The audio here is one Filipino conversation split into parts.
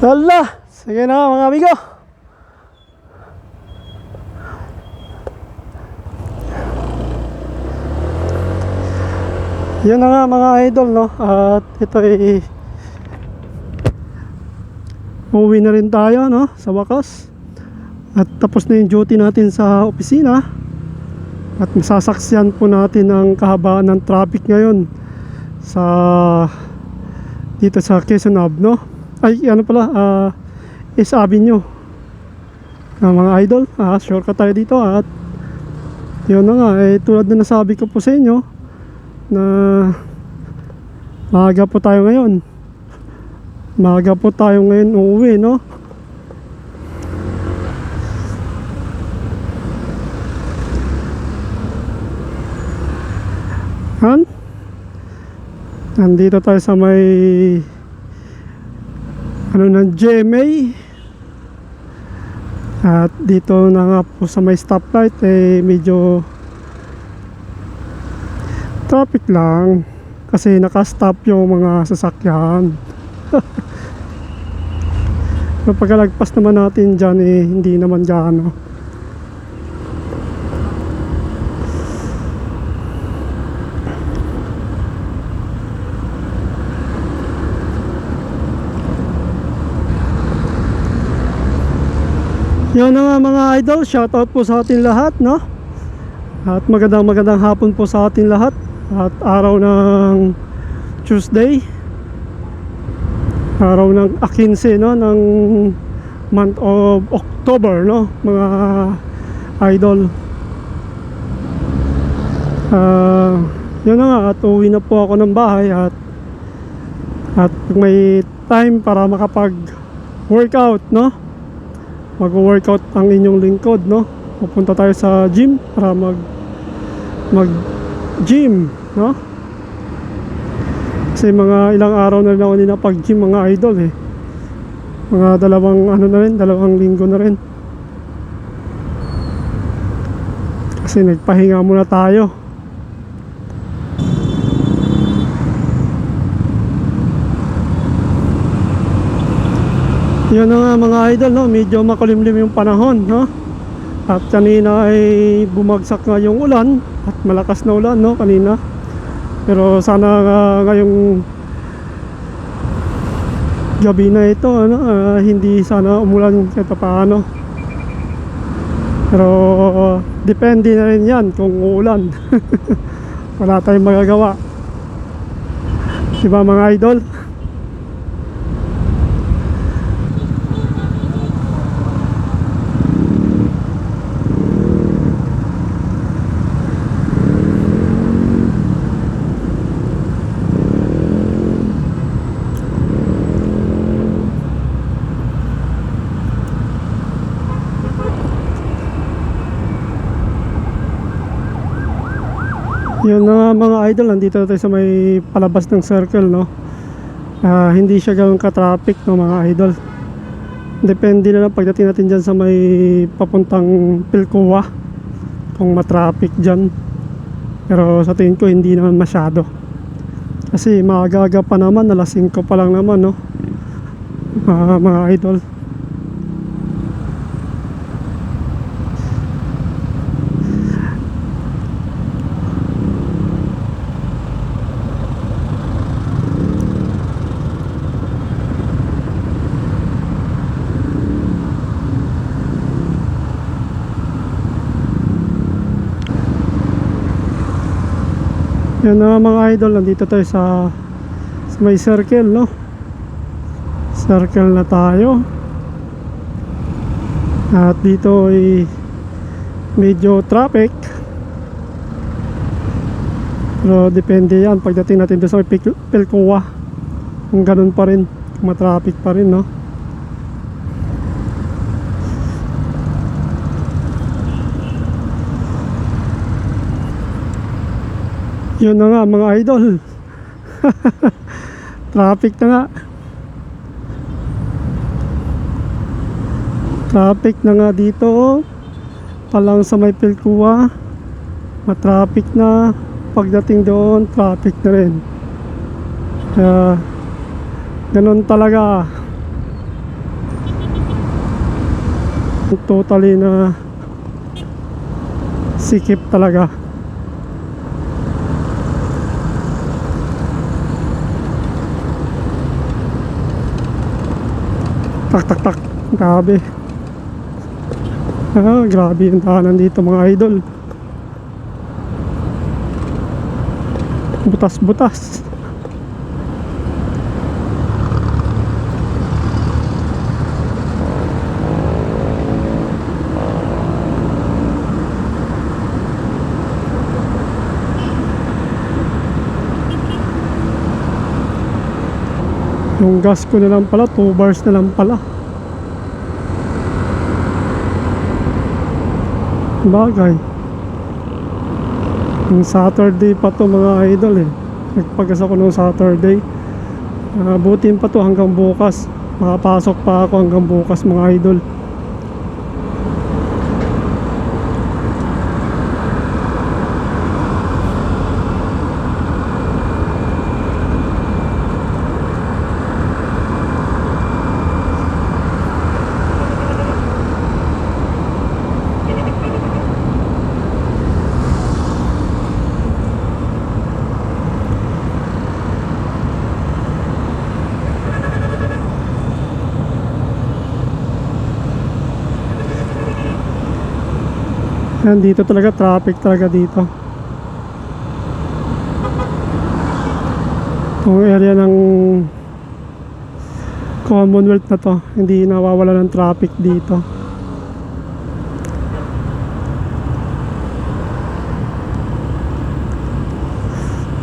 Hala! Sige na mga amigo. Yan na nga mga idol no. At ito ay Uuwi na rin tayo no sa wakas. At tapos na yung duty natin sa opisina. At masasaksiyan po natin ang kahabaan ng traffic ngayon sa dito sa Quezon Ave, no? Ay, ano pala, ah East Avenue. Ah, mga idol, ah, shortcut tayo dito at yun na nga, eh, tulad na nasabi ko po sa inyo na maaga po tayo ngayon. Maaga po tayo ngayon uuwi, no? Han? Nandito tayo sa may ano ng GMA at dito na nga po sa may stoplight eh medyo traffic lang. Kasi nakastop yung mga sasakyan. So pagkalagpas naman natin dyan eh hindi naman gaano Yun na nga mga idol, shoutout po sa atin lahat, no? At magandang magandang hapon po sa atin lahat. At araw ng Tuesday. Araw ng A15, no? Ng month of October, no? Mga idol. Ah, yun na nga, at uwi na po ako ng bahay at at may time para makapag workout, no? Mag-workout ang inyong lingkod, no? Pupunta tayo sa gym para mag mag gym, no? Kasi mga ilang araw na rin ako hindi napag-gym mga idol eh. Mga dalawang ano na rin, dalawang linggo na rin. Kasi nagpahinga muna tayo. Yun na nga mga idol, no? medyo makulimlim yung panahon. No? At kanina ay bumagsak nga yung ulan at malakas na ulan no? kanina. Pero sana uh, ngayong gabi na ito, ano, ah, hindi sana umulan kahit paano. Pero depende na rin yan kung uulan. Wala tayong magagawa. Diba mga idol? Yun na nga mga idol, nandito na tayo sa may palabas ng circle, no? Ah, hindi siya ganoon ka-traffic, no, mga idol. Depende na lang pagdating natin dyan sa may papuntang Pilcoa, kung matraffic dyan. Pero sa tingin ko, hindi naman masyado. Kasi maaga pa naman, alas 5 pa lang naman, no? Ah, mga idol. Yan na nga, mga idol, nandito tayo sa, sa may circle, no? Circle na tayo. At dito ay medyo traffic. Pero depende yan pagdating natin doon sa Pilcoa. Kung ganun pa rin, kung matraffic pa rin, no? Yun na nga mga idol. Traffic na nga. Traffic na nga dito. oh. Palang sa may Pilcoa. Matraffic na. Pagdating doon, traffic na rin. Kaya, ganun talaga. Totally na sikip talaga. Tak tak tak. Grabe. Ah, grabe yung daanan dito mga idol. Butas-butas. Yung gas ko na lang pala, 2 bars na lang pala. Bagay. Yung Saturday pa to mga idol eh. Nagpagas ako nung Saturday. Uh, butin pa to hanggang bukas. Makapasok pa ako hanggang bukas mga idol. Yan, dito talaga traffic talaga dito. Itong area ng Commonwealth na to, hindi nawawala ng traffic dito.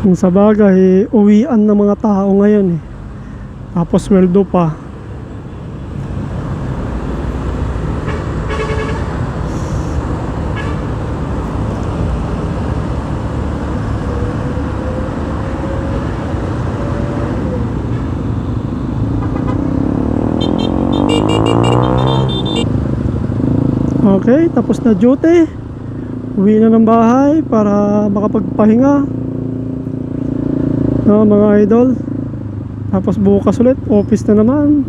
Kung sa bagay, uwian ng mga tao ngayon eh. Tapos sweldo pa. Okay, tapos na duty. Uwi na ng bahay para makapagpahinga. No, mga idol. Tapos bukas ulit, office na naman.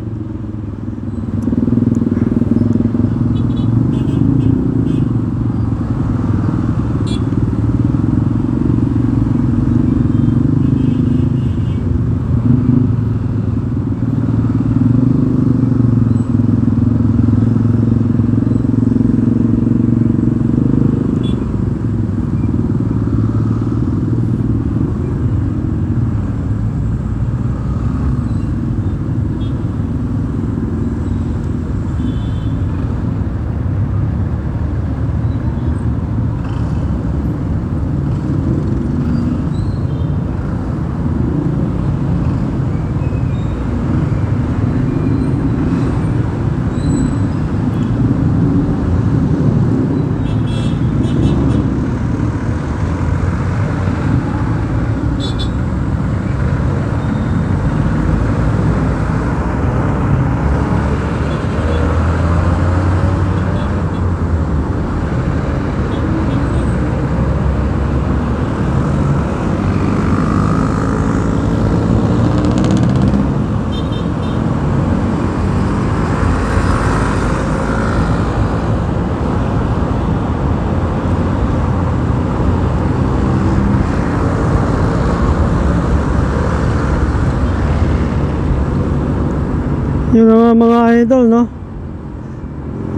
Yun na nga mga idol, no?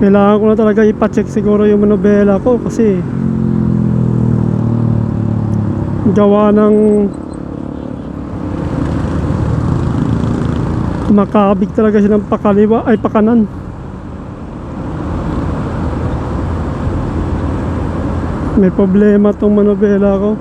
Kailangan ko na talaga ipacheck siguro yung manobela ko kasi gawa ng makabig talaga siya ng pakaliwa ay pakanan. May problema tong manobela ko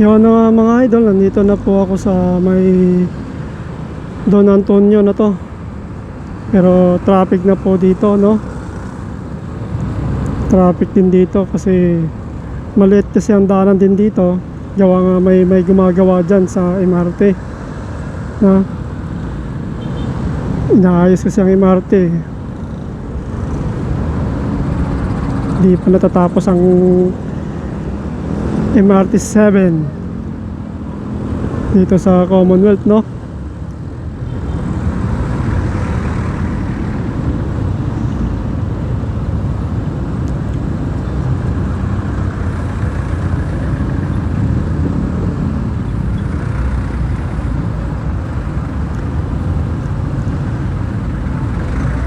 Yun na nga mga idol, nandito na po ako sa may Don Antonio na to. Pero traffic na po dito, no? Traffic din dito kasi maliit kasi ang daanan din dito. Gawa nga may, may gumagawa dyan sa MRT. Na? Inaayos kasi ang MRT. Di pa natatapos ang MRT 7 dito sa Commonwealth no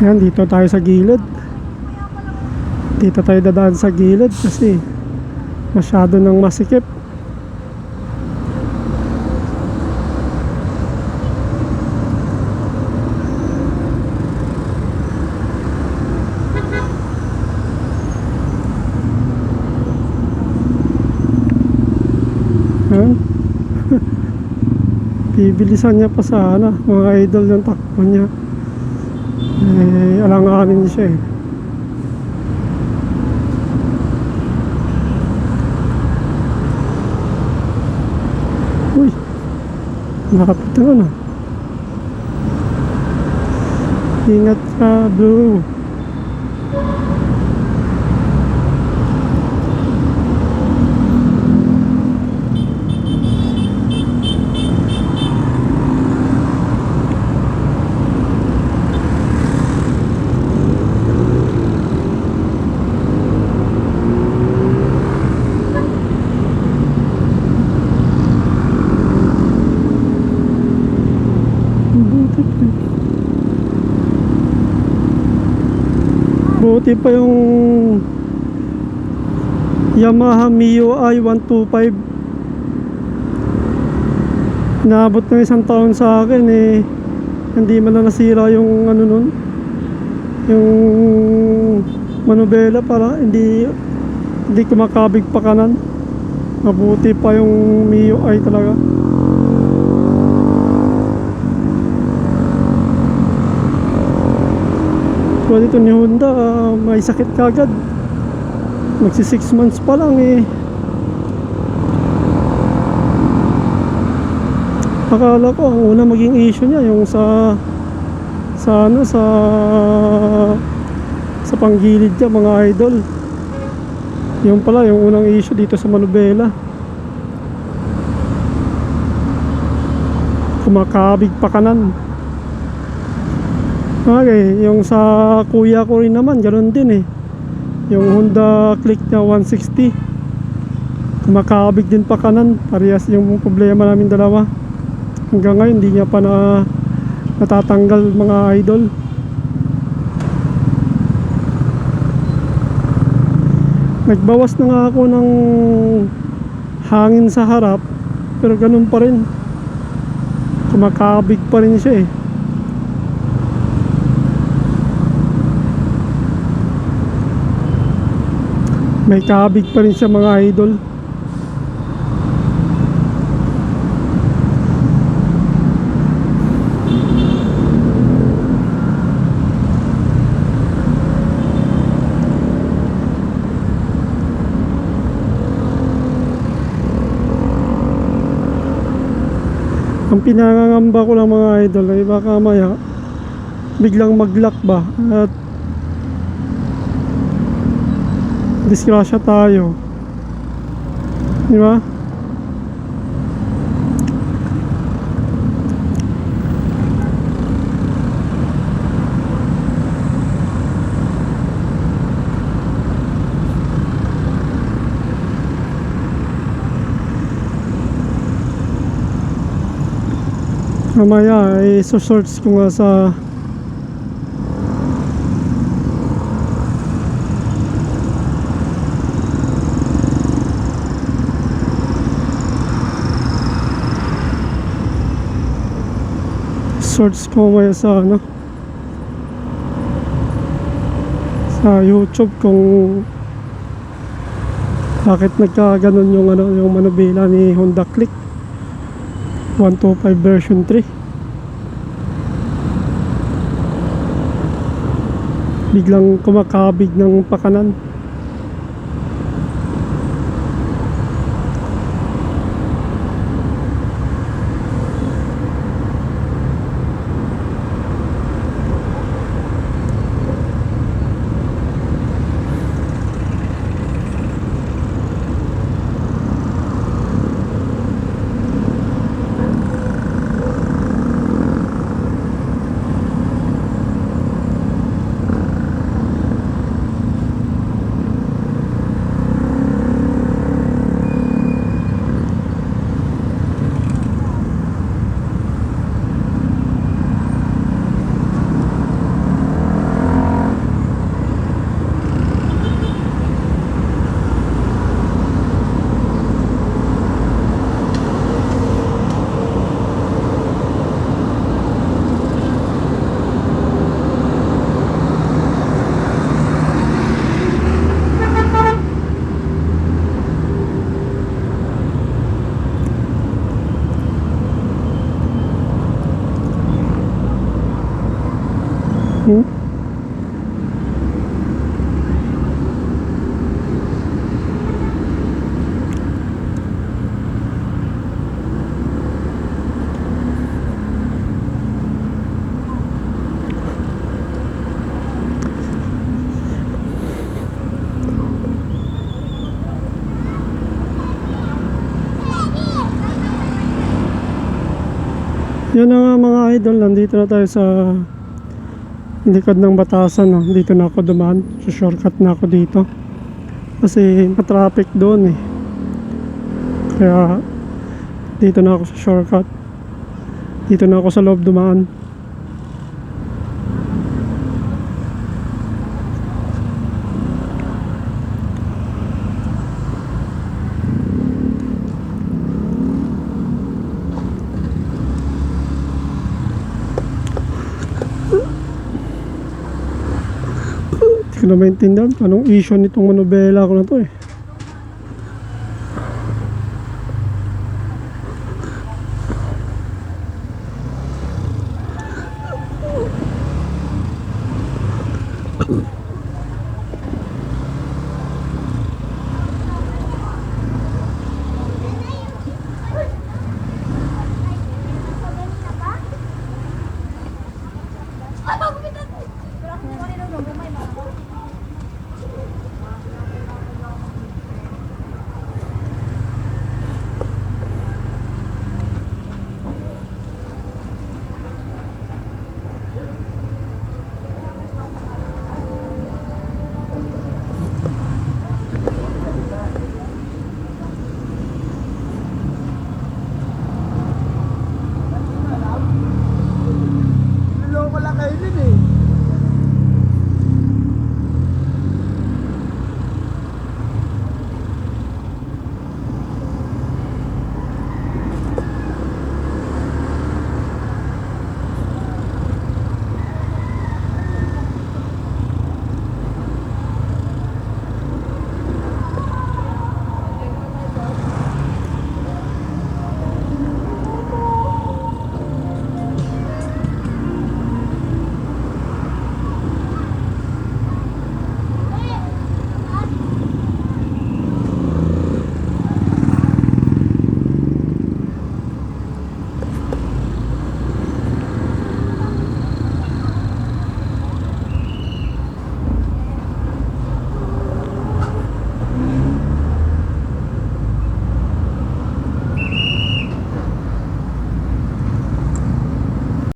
Yan, dito tayo sa gilid. Dito tayo dadaan sa gilid kasi masyado nang masikip. Bibilisan niya pa sa ano, mga idol ng takbo niya. Eh, alanganin siya eh. Nakapit na ano. Ingat ka, bro. Buti pa yung Yamaha Mio i125 Naabot ng isang taon sa akin eh Hindi man na nasira yung ano nun Yung manubela para hindi Hindi kumakabig pa kanan. Mabuti pa yung Mio i talaga Pero dito ni Honda, ah, may sakit kagad. Magsi 6 months pa lang eh. Akala ko ang una maging issue niya yung sa sa ano sa sa panggilid niya mga idol. Yung pala yung unang issue dito sa Manubela. Kumakabig pa kanan. Okay, yung sa kuya ko rin naman, ganoon din eh. Yung Honda Click niya 160. Kumakabig din pa kanan, parehas yung problema namin dalawa. Hanggang ngayon, hindi niya pa na natatanggal mga idol. Nagbawas na nga ako ng hangin sa harap, pero ganun pa rin. Kumakabig pa rin siya eh. May kabig pa rin siya mga idol. Ang pinangangamba ko lang mga idol ay baka maya biglang mag-lock ba at disgrasya tayo. Di ba? Mamaya, i-search ko nga sa search ko maya sa ano sa YouTube kung Bakit nagkaganon yung ano yung manubela ni Honda Click. 125 version 3 Biglang kumakabig ng pakanan Hmm? Yun na nga mga idol, nandito na tayo sa likod ng batasan. No? Dito na ako dumaan. So shortcut na ako dito. Kasi matraffic doon eh. Kaya dito na ako sa shortcut. Dito na ako sa loob dumaan. Ko na maintindihan anong issue nitong manobela ko na to eh.